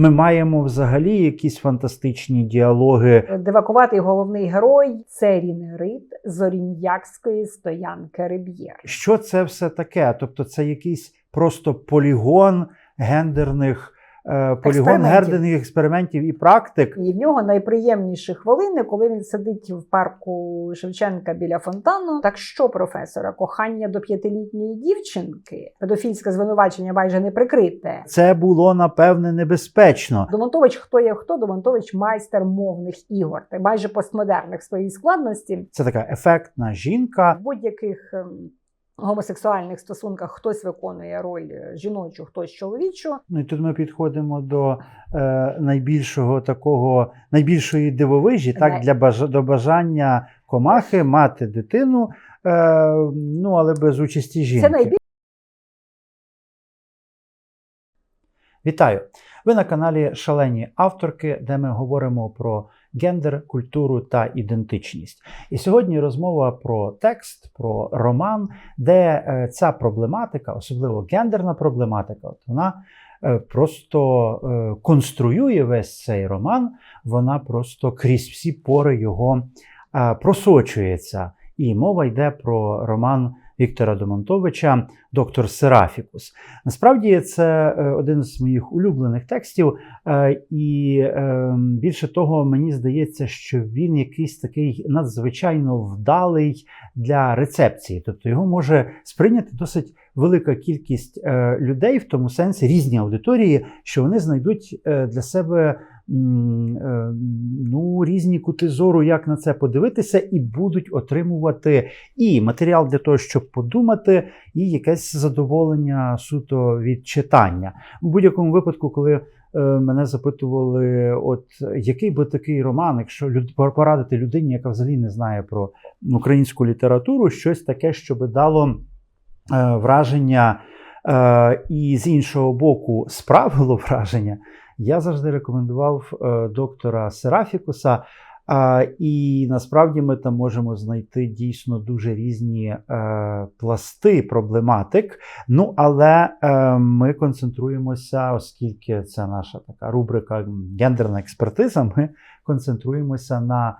Ми маємо взагалі якісь фантастичні діалоги. Девакуватий головний герой це Рінерит з Орін'якської стоянки Риб'єр. Що це все таке? Тобто, це якийсь просто полігон гендерних полігон Експериментів. гендерних експериментів і практик. І в нього найприємніші хвилини, коли він сидить в парку Шевченка біля фонтану. Так що, професора, кохання до п'ятилітньої дівчинки, педофільське звинувачення майже не прикрите. Це було напевне небезпечно. Домонтович, хто є хто? Домонтович майстер мовних ігор, майже постмодерних своїй складності. Це така ефектна жінка. Будь-яких ем, гомосексуальних стосунках хтось виконує роль е, жіночу, хтось чоловічу. Ну і тут ми підходимо до е, найбільшого такого, найбільшої дивовижі, так Най- для баж... до бажання комахи мати дитину, е, ну але без участі жінки. Це найбільш Вітаю! Ви на каналі Шалені авторки, де ми говоримо про гендер, культуру та ідентичність. І сьогодні розмова про текст, про роман, де е, ця проблематика, особливо гендерна проблематика, от вона е, просто е, конструює весь цей роман, вона просто крізь всі пори його просочується. І мова йде про роман Віктора Домонтовича Доктор Серафікус. Насправді це е, один з моїх улюблених текстів, е, і е, більше того, мені здається, що він якийсь такий надзвичайно вдалий для рецепції. Тобто його може сприйняти досить велика кількість людей, в тому сенсі різні аудиторії, що вони знайдуть для себе. м, Ну, різні кути зору, як на це подивитися, і будуть отримувати і матеріал для того, щоб подумати, і якесь задоволення суто від читання. У будь-якому випадку, коли е, мене запитували, от який би такий роман, якщо порадити людині, яка взагалі не знає про українську літературу, щось таке, що дало е, враження, е, і з іншого боку, справило враження, я завжди рекомендував е, доктора Серафікуса. І насправді ми там можемо знайти дійсно дуже різні е, пласти проблематик. Ну, але е, ми концентруємося, оскільки це наша така рубрика гендерна експертиза, ми концентруємося на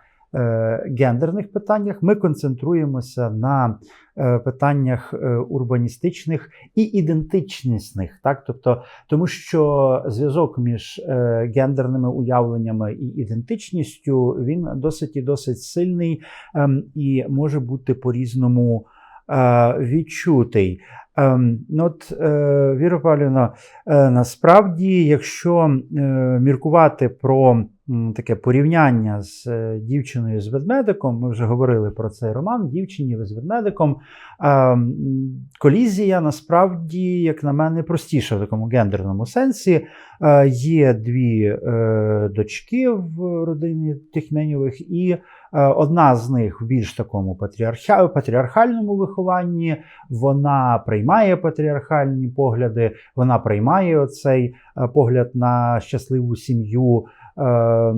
гендерних питаннях, ми концентруємося на е, питаннях е, урбаністичних і ідентичнісних. Так? Тобто, тому що зв'язок між е, гендерними уявленнями і ідентичністю він досить і досить сильний ем, і може бути по-різному е, відчутий. Ем, ну от, е, Віра Павлівна, е, насправді, якщо е, міркувати про таке порівняння з е, дівчиною з ведмедиком, ми вже говорили про цей роман дівчині з ведмедиком. колізія насправді, як на мене, простіша в такому гендерному сенсі. Е, Є дві е, дочки в родині Тихменєвих, і одна з них в більш такому патріарха, патріархальному вихованні. Вона приймає патріархальні погляди, вона приймає оцей погляд на щасливу сім'ю. Е, е,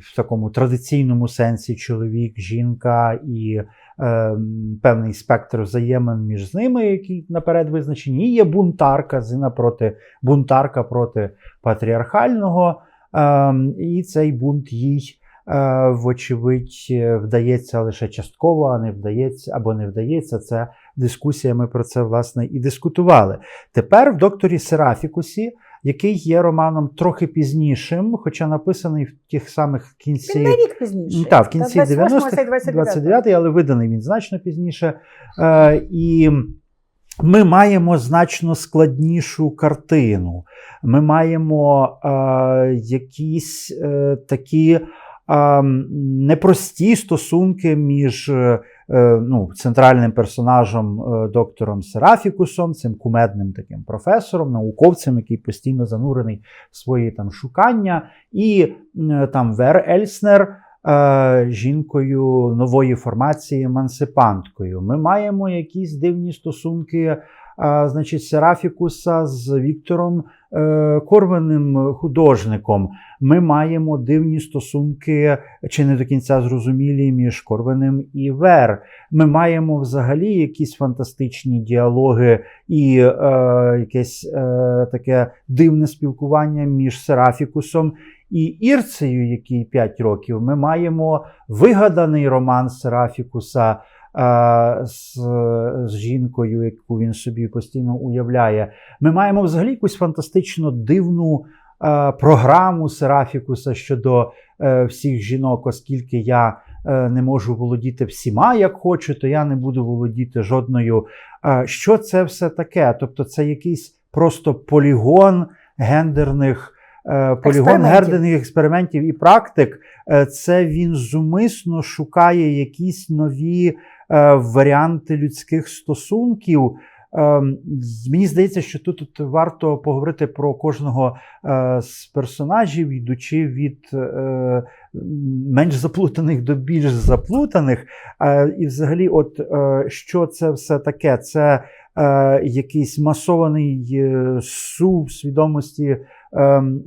В такому традиційному сенсі чоловік, жінка і е, певний спектр взаємин між ними, які наперед визначені. І є бунтарка, зина проти бунтарка проти патріархального, ем, і цей бунт їй. е, Вочевидь, е, вдається лише частково, а не вдається або не вдається. Це дискусія. Ми про це власне і дискутували. Тепер в докторі Серафікусі, який є романом трохи пізнішим, хоча написаний в тих самих кінці він на рік пізніше. так, в кінці Та 28-го, 90-х, 29-й. але виданий він значно пізніше. Е, і ми маємо значно складнішу картину. Ми маємо е, якісь е, такі е, непрості стосунки між ну, центральним персонажем е, доктором Серафікусом, цим кумедним таким професором, науковцем, який постійно занурений в свої там шукання, і е, там Вер Ельснер. е, Жінкою нової формації емансипанткою. Ми маємо якісь дивні стосунки значить, Серафікуса з Віктором е, Корваним художником. Ми маємо дивні стосунки, чи не до кінця зрозумілі між Корваним і Вер. Ми маємо взагалі якісь фантастичні діалоги і е, якесь е, таке дивне спілкування між Серафікусом і Ірцею, який 5 років. Ми маємо вигаданий роман Серафікуса з, з жінкою, яку він собі постійно уявляє. Ми маємо взагалі якусь фантастично дивну е, програму Серафікуса щодо е, всіх жінок, оскільки я е, не можу володіти всіма, як хочу, то я не буду володіти жодною. Е, що це все таке? Тобто, це якийсь просто полігон гендерних. е, Полігон гендерних експериментів і практик, це він зумисно шукає якісь нові варіанти людських стосунків. Е, мені здається, що тут, варто поговорити про кожного е, з персонажів, йдучи від е, менш заплутаних до більш заплутаних. Е, і взагалі, от е, що це все таке? Це е, якийсь масований е, сув свідомості е,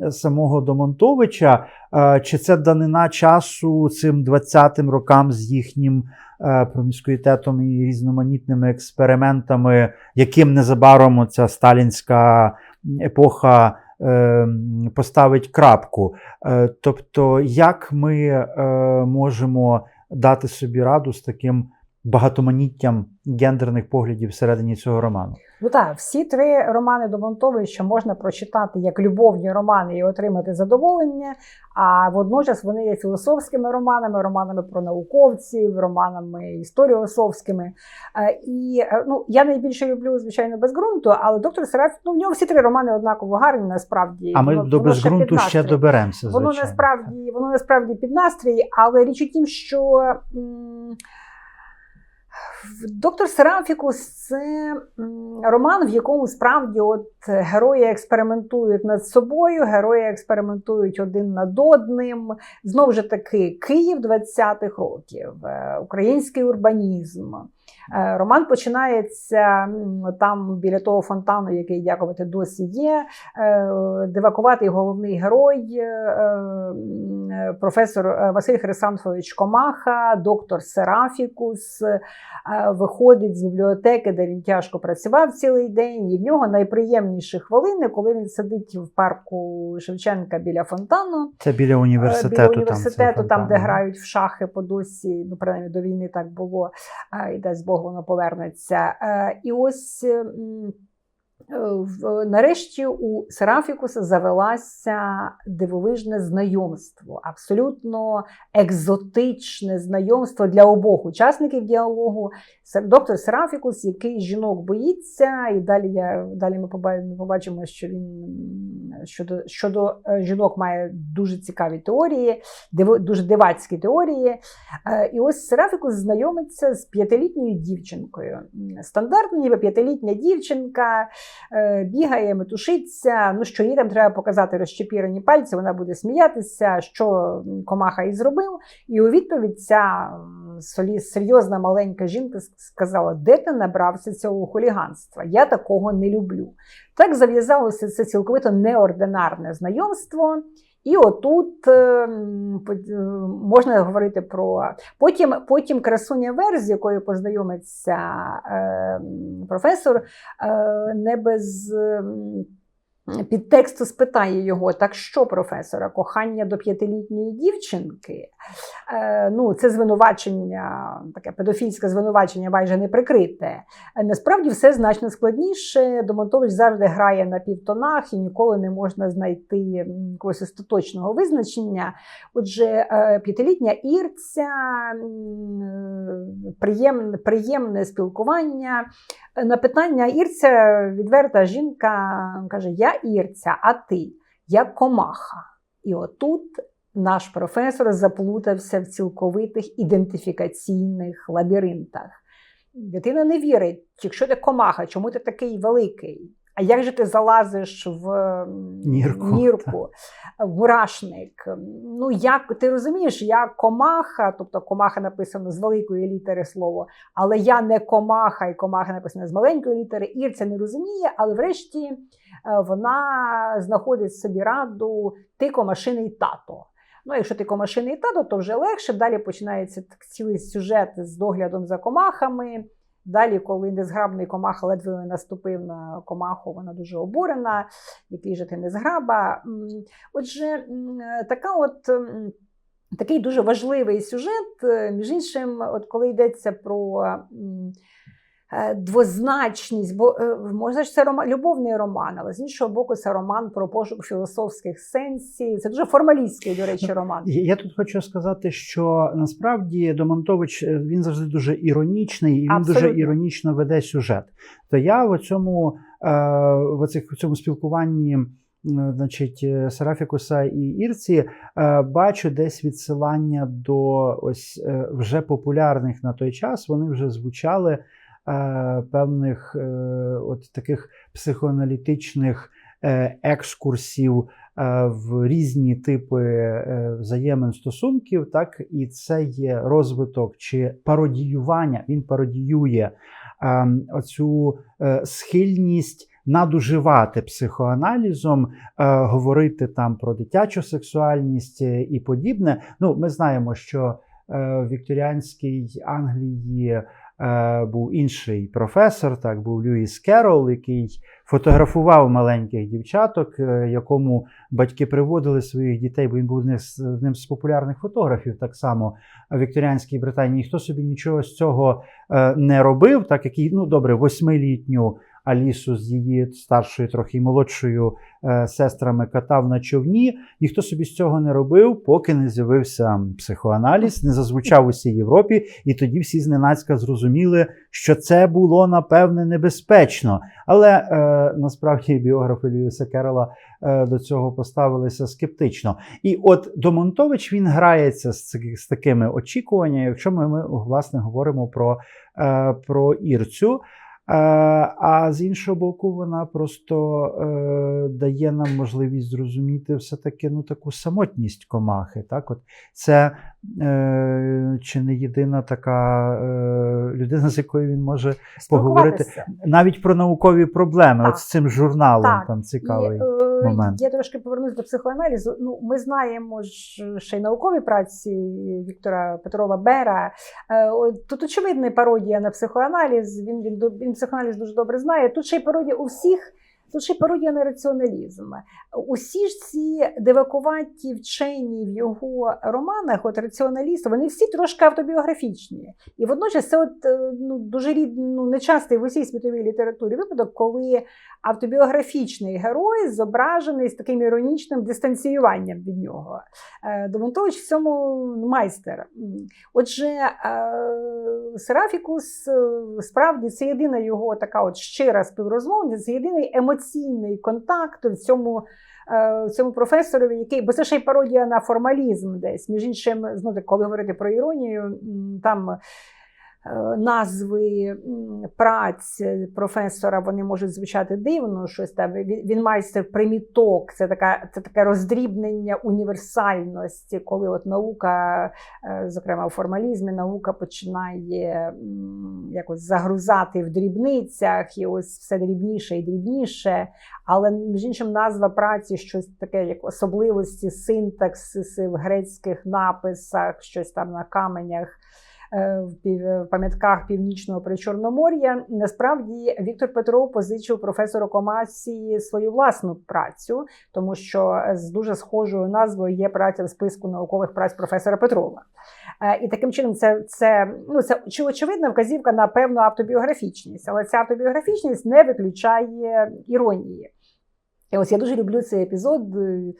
самого Домонтовича, е, чи це данина часу цим 20-м рокам з їхнім е, проміскуїтетом і різноманітними експериментами, яким незабаром ця сталінська епоха е, поставить крапку. Тобто, як ми можемо дати собі раду з таким багатоманіттям гендерних поглядів всередині цього роману? Ну так, всі три романи Домонтовича можна прочитати як любовні романи і отримати задоволення. А водночас вони є філософськими романами, романами про науковців, романами історіосовськими. Е, І е, ну, я найбільше люблю, звичайно, без ґрунту, але доктор Сераф, ну в нього всі три романи однаково гарні, насправді. А ми Воно- до воно ще ще доберемося. Воно насправді, воно насправді під настрій, але річ у тім, що м, доктор Серафікус це роман, в якому справді от герої експериментують над собою, герої експериментують один над одним. Знову ж таки, Київ 20-х років, е, український урбанізм. Е, Роман починається там біля того фонтану, який дякувати досі є. Е, Дивакуватий головний герой, е, професор Василь Хрисантович Комаха, доктор Серафікус, виходить з бібліотеки, де він тяжко працював цілий день. І в нього найприємніші хвилини, коли він сидить в парку Шевченка біля фонтану. Це біля університету. біля університету, цей там, де грають в шахи по досі, ну принаймні до війни так було, і дасть Бог воно повернеться. Е, І ось. Е, Нарешті у Серафікуса завелася дивовижне знайомство, абсолютно екзотичне знайомство для обох учасників діалогу. Доктор Серафікус, який жінок боїться, і далі я далі ми побачимо, що він щодо, щодо е, жінок має дуже цікаві теорії, диво- дуже дивацькі теорії. Е, І ось Серафікус знайомиться з п'ятилітньою дівчинкою. М, Стандартна, ніби п'ятилітня дівчинка бігає, метушиться. Ну що їй там треба показати розчепірені пальці, вона буде сміятися, що комаха і зробив. І у відповідь ця серйозна маленька жінка сказала: де ти набрався цього хуліганства? Я такого не люблю. Так зав'язалося це цілковито неординарне знайомство. І отут е, м, по- е, можна говорити про потім, потім красуня Вер, з якою познайомиться е, професор, е, не без м, підтексту спитає його: так що, професора, кохання до п'ятилітньої дівчинки? Е, ну, це звинувачення, таке педофільське звинувачення майже не прикрите. Насправді все значно складніше. Домонтович завжди грає на півтонах і ніколи не можна знайти якогось остаточного визначення. Отже, е, п'ятилітня Ірця, приємне, приємне спілкування. На питання Ірця відверта жінка каже: Я Ірця, а ти? як комаха. І отут наш професор заплутався в цілковитих ідентифікаційних лабіринтах. Дитина не вірить, якщо ти комаха, чому ти такий великий? А як же ти залазиш в Нірку, нірку в мурашник? Ну як ти розумієш, я комаха, тобто комаха написано з великої літери слово, але я не комаха, і комаха написана з маленької літери. Ір це не розуміє, але врешті е, вона знаходить собі раду ти комашиний тато. Ну, якщо ти комашиний тато, то вже легше. Далі починається цілий сюжет з доглядом за комахами. Далі, коли незграбний комаха ледве наступив на комаху, вона дуже обурена, який же ти незграба. Отже, така от. Такий дуже важливий сюжет, е, між іншим, от коли йдеться про двозначність, бо е, можна ж це роман, любовний роман, але з іншого боку, це роман про пошук філософських сенсів. Це дуже формалістський, до речі, роман. Я тут хочу сказати, що насправді Домонтович е, він завжди дуже іронічний, і він Абсолютно. дуже іронічно веде сюжет. То я в цьому, е, в цьому спілкуванні. Значить, е, Серафікуса і Ірці е, бачу десь відсилання до ось е, вже популярних на той час. Вони вже звучали е, певних е, от таких психоаналітичних е, екскурсів е, в різні типи е, взаємин стосунків, так і це є розвиток чи пародіювання. Він пародіює е, оцю е, схильність. Надуживати психоаналізом, е, говорити там про дитячу сексуальність е, і подібне. Ну, ми знаємо, що е, в вікторіанській Англії е, був інший професор, так був Льюіс Керол, який фотографував маленьких дівчаток, е, якому батьки приводили своїх дітей, бо він був одним з, популярних фотографів, так само в вікторіанській Британії. Ніхто собі нічого з цього е, не робив, так який, ну добре, восьмилітню. Алісу з її старшою, трохи молодшою е, сестрами катав на човні. Ніхто собі з цього не робив, поки не з'явився психоаналіз, не зазвучав у всій Європі, і тоді всі зненацька зрозуміли, що це було напевне небезпечно. Але е, насправді біографи Льюіса Керола е, до цього поставилися скептично. І от Домонтович він грається з, з такими очікуваннями, якщо ми, ми власне говоримо про, е, про Ірцю. Е, А з іншого боку, вона просто е, дає нам можливість зрозуміти все-таки ну, таку самотність комахи. Так? От це е, чи не єдина така е, людина, з якою він може поговорити навіть про наукові проблеми. Так. От з цим журналом Так. там цікавий. Момент. Я трошки повернусь до психоаналізу. Ну, ми знаємо ж ще й наукові праці Віктора Петрова Бера. Е, Тут очевидна пародія на психоаналіз. Він, він, він психоаналіз дуже добре знає. Тут ще й пародія у всіх. Тут ще пародія на раціоналізм. Усі ж ці дивакуваті вчені в його романах, от раціоналісти, вони всі трошки автобіографічні. І водночас це от, е, ну, дуже рід, ну, нечастий в усій світовій літературі випадок, коли автобіографічний герой зображений з таким іронічним дистанціюванням від нього. Е, Домонтович в цьому майстер. Отже, е, Серафікус справді це єдина його така от щира співрозмовниця, це єдиний емоційний контакт в цьому. е, Цьому професорові, який, бо це ще й пародія на формалізм десь. Між іншим, знову коли говорити про іронію, там е, назви м, праць професора вони можуть звучати дивно. Щось там він, майстер приміток. Це така це таке роздрібнення універсальності, коли от наука, е, зокрема у формалізмі, наука починає якось загрузати в дрібницях, і ось все дрібніше і дрібніше. Але між іншим назва праці щось таке, як особливості синтаксиси в грецьких написах, щось там на каменях е, в пів- пам'ятках північного причорномор'я. Насправді Віктор Петров позичив професору Комасії свою власну працю, тому що з дуже схожою назвою є праця в списку наукових праць професора Петрова. Е, І таким чином, це, це, ну, це чи очевидна вказівка на певну автобіографічність, але ця автобіографічність не виключає іронії. І ось я дуже люблю цей епізод. е,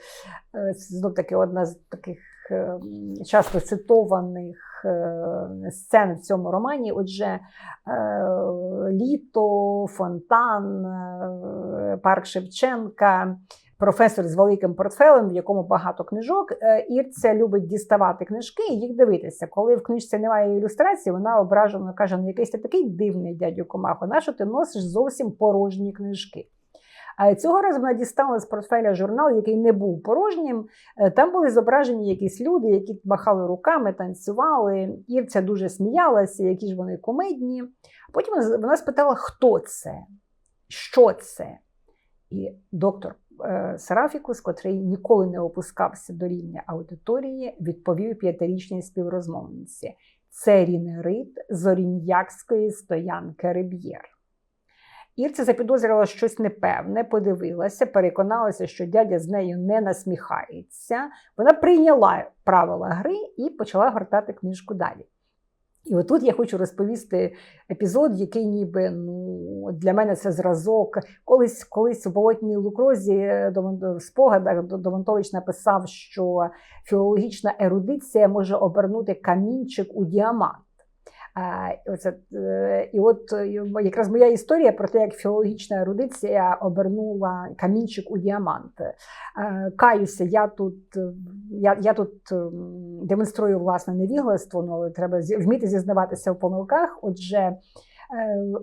е, знов таки одна з таких е, часто цитованих е, сцен в цьому романі. Отже, е, літо, фонтан, е, парк Шевченка. Професор з великим портфелем, в якому багато книжок. Ірця любить діставати книжки і їх дивитися. Коли в книжці немає ілюстрації, вона ображено каже: ну якийсь ти такий дивний дядю Комахо, на що ти носиш зовсім порожні книжки? Цього разу вона дістала з портфеля журнал, який не був порожнім. Е, Там були зображені якісь люди, які махали руками, танцювали. Ірця дуже сміялася, які ж вони комедні. Потім вона- спитала, хто це, що це. І доктор е, Серафікус, котрий ніколи не опускався до рівня аудиторії, відповів п'ятирічній співрозмовниці. Це рінерит з оріньякської стоянки Риб'єр. Ірця запідозрила щось непевне, подивилася, переконалася, що дядя з нею не насміхається. Вона прийняла правила гри і почала гортати книжку далі. І отут я хочу розповісти епізод, який ніби ну, для мене це зразок. Колись, колись у болотній лукрозі е, в спогадах Домонтович написав, що філологічна ерудиція може обернути камінчик у діамант. Оце, е, і от е, якраз моя історія про те, як філологічна ерудиція обернула камінчик у діамант. Е, Каюся, я тут, я, я тут ем, демонструю власне невігластво, ну, але треба вміти зізнаватися в помилках. Отже,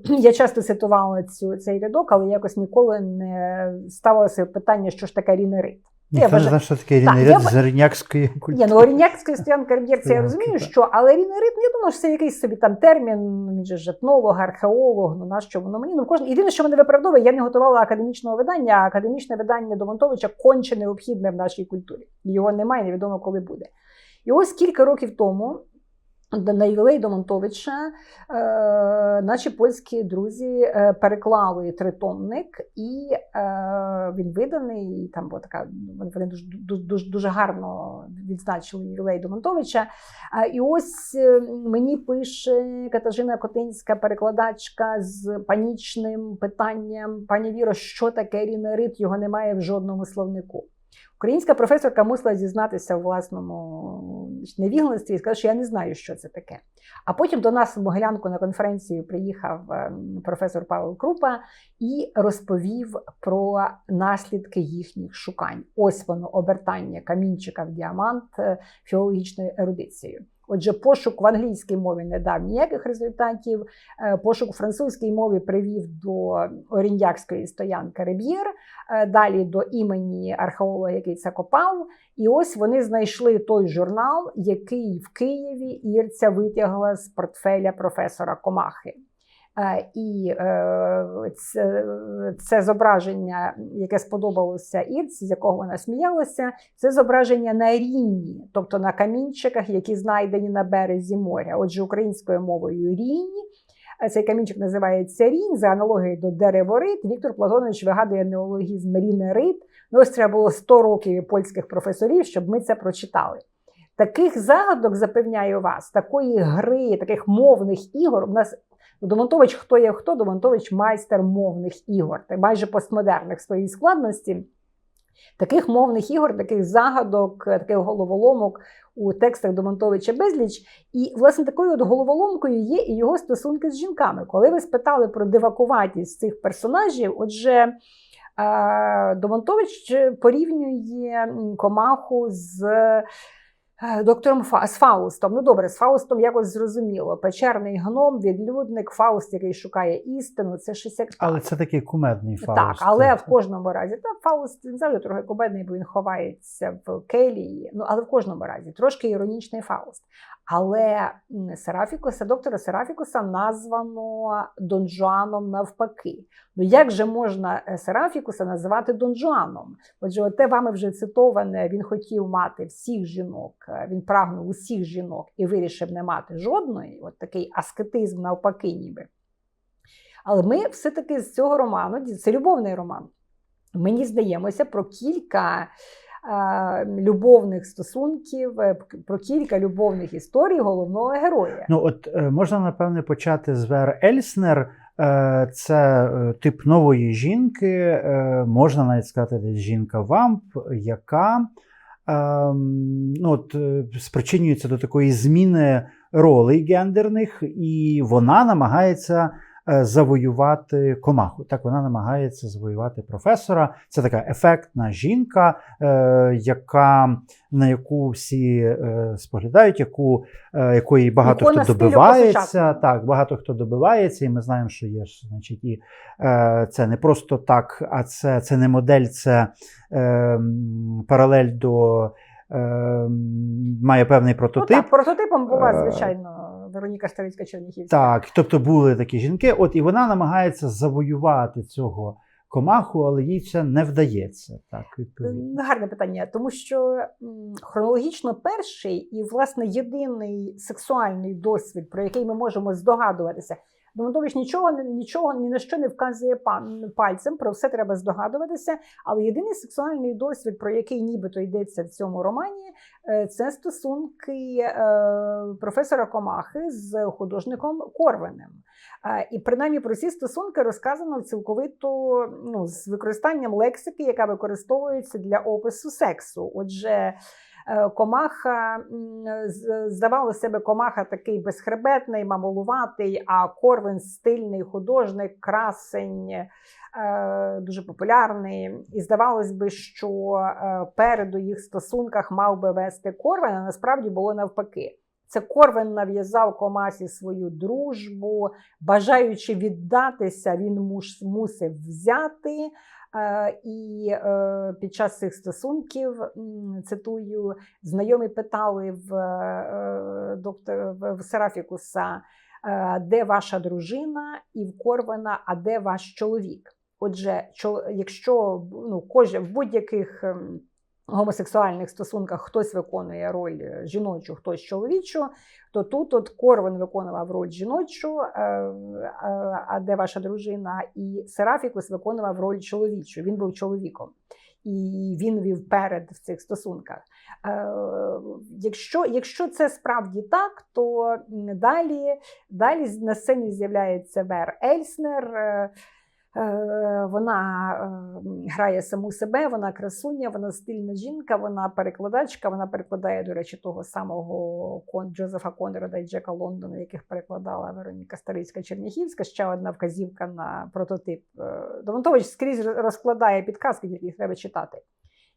я часто цитувала цю, цей рядок, але якось ніколи не ставила себе питання, що ж таке рінерит. Ніхто не вважаю- знає, що таке Так, рінерит я з Орінякської культури. Ні, ну орінякська стоянка Риб'єр, я Стоянки, розумію, так. що, але рінерит, ну, я думаю, що це якийсь собі там термін, він же ж етнолог, археолог, ну на що воно мені. Ну, кожен... Єдине, що мене виправдовує, я не готувала академічного видання, а академічне видання Домонтовича конче необхідне в нашій культурі. Його немає, невідомо коли буде. І ось кілька років тому. На ювілей Домонтовича е, наші польські друзі е, переклали тритомник, і е, він виданий. Там була така вони дуже, дуже, дуже, гарно відзначили ювілей Домонтовича. І ось мені пише Катажина Котинська, перекладачка з панічним питанням: пані Віро, що таке рінерит? Його немає в жодному словнику. Українська професорка мусила зізнатися у власному невігластві і сказати, що я не знаю, що це таке. А потім до нас в Могилянку на конференцію приїхав ем, професор Павел Крупа і розповів про наслідки їхніх шукань. Ось воно обертання камінчика в діамант е, філологічною ерудицією. Отже, пошук в англійській мові не дав ніяких результатів. Е, Пошук у французькій мові привів до оріньякської стоянки Риб'єр, е, далі до імені археолога, який це копав. І ось вони знайшли той журнал, який в Києві Ірця витягла з портфеля професора Комахи. Е, І е, це, це зображення, яке сподобалося Ірці, з якого вона сміялася, це зображення на ріні, тобто на камінчиках, які знайдені на березі моря. Отже, українською мовою ріні. Е, Цей камінчик називається рінь за аналогією до дереворит. Віктор Платонович вигадує неологізм рінерит. Ну, ось треба було 100 років польських професорів, щоб ми це прочитали. Таких загадок запевняю вас, такої гри, таких мовних ігор. У нас Домонтович, хто є хто, Домонтович майстер мовних ігор, майже постмодерних в своїй складності. Таких мовних ігор, таких загадок, таких головоломок у текстах Домонтовича безліч. І, власне, такою от головоломкою є і його стосунки з жінками. Коли ви спитали про дивакуватість цих персонажів, отже, е, Домонтович порівнює комаху з. Е, Доктором Фа з Фаустом. Ну добре, з Фаустом якось зрозуміло. Печерний гном, відлюдник, Фауст, який шукає істину, це щось як Але це такий кумедний фаус. так, але в кожному разі та Фауст він завжди трохи кумедний, бо він ховається в келії. Ну але в кожному разі трошки іронічний Фауст. Але Серафікуса, доктора Серафікуса названо Дон Жуаном навпаки. Ну як же можна е, Серафікуса називати Дон Жуаном? Отже, оте вами вже цитоване, він хотів мати всіх жінок, е, він прагнув усіх жінок і вирішив не мати жодної. От такий аскетизм навпаки, ніби. Але ми все-таки з цього роману, це любовний роман. Мені здаємося про кілька любовних стосунків, е, про кілька любовних історій головного героя. Ну, от е, можна напевне почати з Вер Ельснер. Е, Це тип нової жінки, можна навіть сказати, десь жінка-вамп, яка ем, ну, от, спричинюється до такої зміни ролей гендерних, і вона намагається завоювати комаху. Так вона намагається завоювати професора. Це така ефектна жінка, е, яка, на яку всі е, споглядають, яку, е, якої багато Ікона хто добивається. Так, багато хто добивається, і ми знаємо, що є ж, значить, і е, це не просто так, а це, це не модель, це е, паралель до. Е, м, Має певний Ну, прототип. так, прототипом була, Е, звичайно, Вероніка Старицька Черніхівська. Так, тобто були такі жінки. От і вона намагається завоювати цього комаху, але їй це не вдається. Так, відповідно. Гарне питання, тому що хронологічно перший і, власне, єдиний сексуальний досвід, про який ми можемо здогадуватися. Домодович нічого нічого ні на що не вказує пальцем, про все треба здогадуватися. Але єдиний сексуальний досвід, про який нібито йдеться в цьому романі, е, це стосунки е, професора Комахи з художником Корвенем. Е, І принаймні про ці стосунки розказано цілковито ну, з використанням лексики, яка використовується для опису сексу. Отже, комаха м, з- здавало себе, комаха такий безхребетний, мамолуватий, а Корвин стильний художник, красень. е, Дуже популярний, і здавалось би, що е, перед у їх стосунках мав би вести Корвин, а насправді було навпаки. Це Корвин нав'язав Комасі свою дружбу, бажаючи віддатися, він мусив взяти. Е, і е, під час цих стосунків, цитую, знайомі питали в, е, доктор, в, Серафікуса, де ваша дружина, і в Корвена, а де ваш чоловік. Отже, якщо ну, в будь-яких ем, гомосексуальних стосунках хтось виконує роль е, жіночу, хтось чоловічу, то тут от Корвин виконував роль жіночу, е, е, а де ваша дружина, і Серафікус виконував роль чоловічу. Він був чоловіком. І він вів перед в цих стосунках. Е, якщо, якщо це справді так, то далі, далі на сцені з'являється Вер Ельснер. Е, Вона е, грає саму себе, вона красуня, вона стильна жінка, вона перекладачка. Вона перекладає, до речі, того самого Кон Джозефа Конрада і Джека Лондона, яких перекладала Вероніка Старицька Черніхівська. Ще одна вказівка на прототип. Е, Домонтович скрізь розкладає підказки, які треба читати.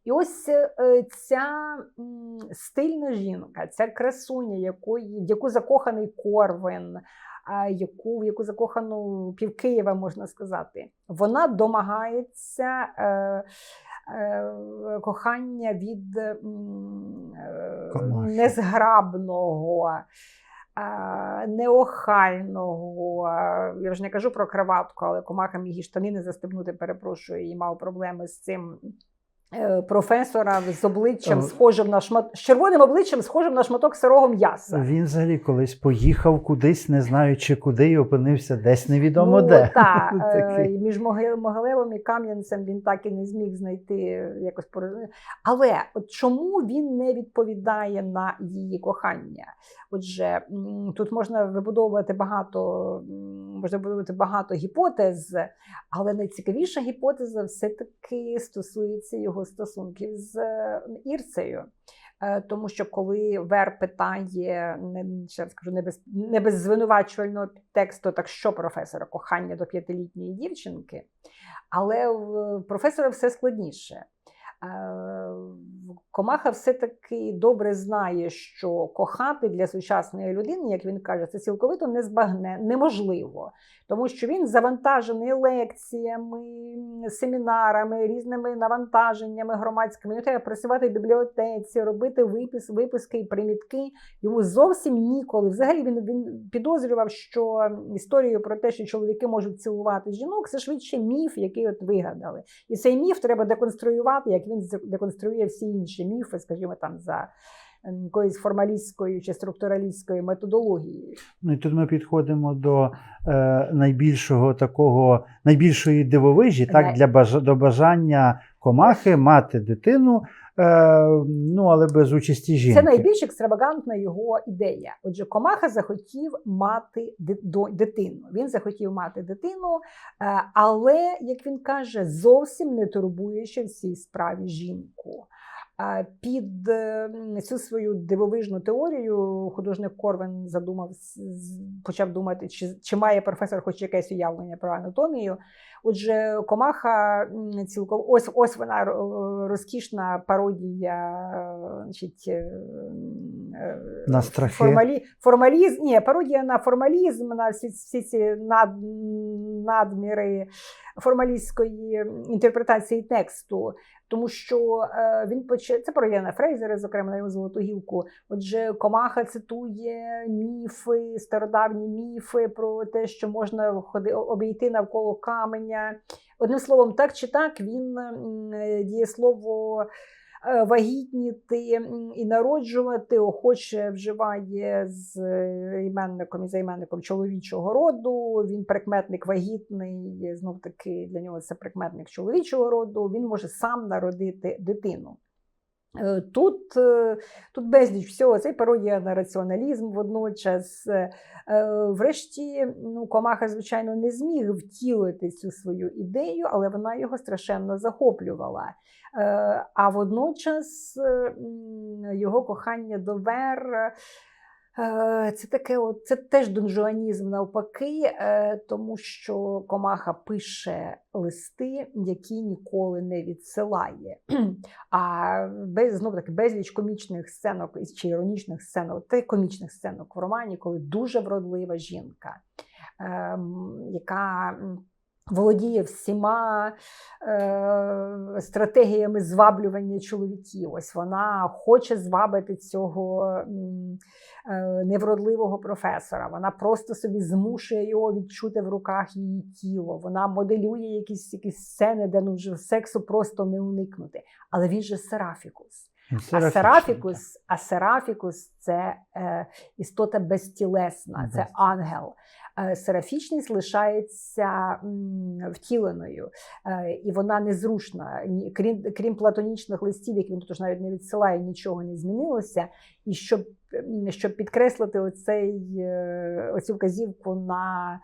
І ось ця стильна жінка, ця красуня, якої, в яку закоханий Корвин, а, яку, в яку закохану пів Києва, можна сказати, вона домагається е, е, кохання від е, незграбного. Неохайного, я вже не кажу про краватку, але комаха міг і штани не застебнути, перепрошую, і мав проблеми з цим професора з обличчям, Е. схожим на шмат з червоним обличчям, схожим на шматок сирого м'яса. Він взагалі колись поїхав кудись, не знаючи куди, і опинився десь невідомо ну, де. Та, Такий. е, між Могил- Могилевом і Кам'янцем він так і не зміг знайти якось порозуміння. Але от чому він не відповідає на її кохання? Отже, тут можна вибудовувати багато, можна вибудовувати багато гіпотез, але найцікавіша гіпотеза все-таки стосується його стосунків з Ірцею. Е, Тому що коли Вер питає, не ще раз кажу, не без, не без звинувачувального підтексту, так що професора кохання до п'ятилітньої дівчинки, але в професора все складніше. Е, Комаха все-таки добре знає, що кохати для сучасної людини, як він каже, це цілковито незбагне, неможливо, тому що він завантажений лекціями, семінарами, різними навантаженнями громадськими. Треба працювати в бібліотеці, робити випис, виписки і примітки. Йому зовсім ніколи. Взагалі він, він підозрював, що історію про те, що чоловіки можуть цілувати жінок, це швидше міф, який от вигадали. І цей міф треба деконструювати, як він деконструює всі інші міфи, скажімо, там за ем, якоюсь формалістською чи структуралістською методологією. Ну і тут ми підходимо до е, найбільшого такого, найбільшої дивовижі, так, для бажа, до бажання комахи мати дитину, е, ну але без участі жінки. Це найбільш екстравагантна його ідея. Отже, Комаха захотів мати дитину. Він захотів мати дитину, е, але, як він каже, зовсім не турбуючи в цій справі жінку. Під е, цю свою дивовижну теорію художник Корвин задумав, почав думати, чи, чи має професор хоч якесь уявлення про анатомію. Отже, комаха цілком ось ось вона розкішна пародія, значить, е, На страхи. формалі, формалізм. Ні, пародія на формалізм, на всі, всі ці над, надміри формалістської інтерпретації тексту. Тому що е, він поче це про Яна Фрейзера, зокрема на його золоту гілку. Отже, Комаха цитує міфи, стародавні міфи про те, що можна обійти навколо каменя. Одним словом, так чи так, він діє слово. е, вагітніти і народжувати охоче вживає з е, іменником і займенником чоловічого роду. Він прикметник вагітний, знов таки для нього це прикметник чоловічого роду. Він може сам народити дитину. Е, Тут, е, тут безліч всього, це на раціоналізм водночас. Е, Врешті, ну, Комаха, звичайно, не зміг втілити цю свою ідею, але вона його страшенно захоплювала. А водночас його кохання до Вер. Е, Це таке, от, це теж донжуанізм навпаки, е, тому що Комаха пише листи, які ніколи не відсилає. А без знов таки безліч комічних сценок чи іронічних сценок, та комічних сценок в романі, коли дуже вродлива жінка, ем, яка володіє всіма е, стратегіями зваблювання чоловіків. Ось вона хоче звабити цього е, невродливого професора. Вона просто собі змушує його відчути в руках її тіло. Вона моделює якісь, якісь сцени, де ну вже сексу просто не уникнути. Але він же Серафікус. А Серафікус, а Серафікус це е, істота безтілесна, це ангел. Е, Серафічність лишається втіленою, е, і вона незрушна. Крім, крім платонічних листів, які він тут навіть не відсилає, нічого не змінилося. І щоб, щоб підкреслити оцей, е, оцю вказівку на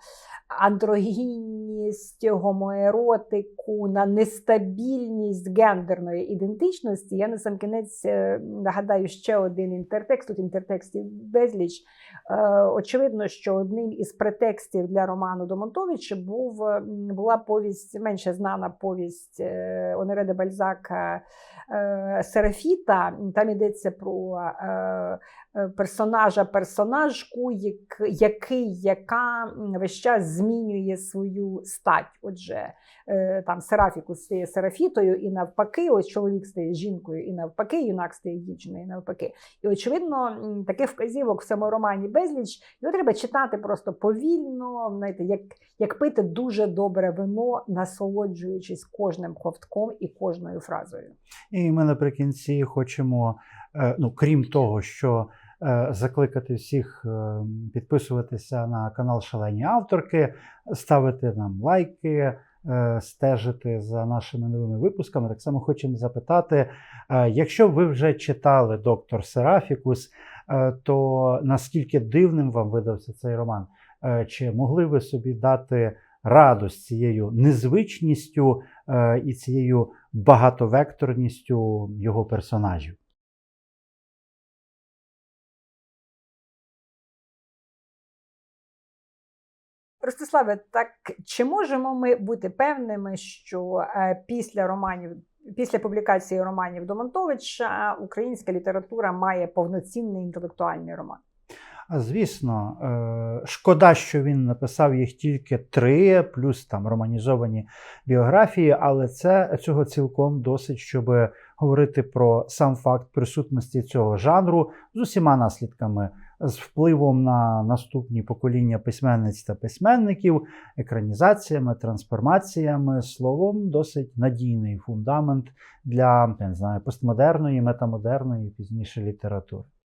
андрогінність, гомоеротику, на нестабільність гендерної ідентичності, я на сам кінець е, нагадаю ще один інтертекст. Тут інтертекстів безліч. Е, Очевидно, що одним із претекстів для роману Домонтовича був, була повість, менше знана повість Оноре де Бальзака Серафіта. Там йдеться про персонажа персонажку, як- який, яка весь час змінює свою стать. Отже, е, там Серафікус стає Серафітою, і навпаки, ось чоловік стає жінкою, і навпаки, юнак стає дівчиною, і навпаки. І очевидно, таких вказівок в цьому романі безліч. Його треба читати просто повільно, знаєте, як, як пити дуже добре вино, насолоджуючись кожним ковтком і кожною фразою. І ми наприкінці хочемо, е, ну крім того, що е, закликати всіх е, підписуватися на канал Шалені авторки, ставити нам лайки, е, стежити за нашими новими випусками. Так само хочемо запитати, е, якщо ви вже читали доктор Серафікус, е, то наскільки дивним вам видався цей роман? Е, Чи могли ви собі дати раду з цією незвичністю е, і цією багатовекторністю його персонажів? Ростиславе, так чи можемо ми бути певними, що е, після романів, після публікації романів Домонтовича українська література має повноцінний інтелектуальний роман? Звісно, е, шкода, що він написав їх тільки три, плюс там романізовані біографії, але це цього цілком досить, щоб говорити про сам факт присутності цього жанру з усіма наслідками, з впливом на наступні покоління письменниць та письменників, екранізаціями, трансформаціями, словом, досить надійний фундамент для не знаю, постмодерної, метамодерної пізніше літератури.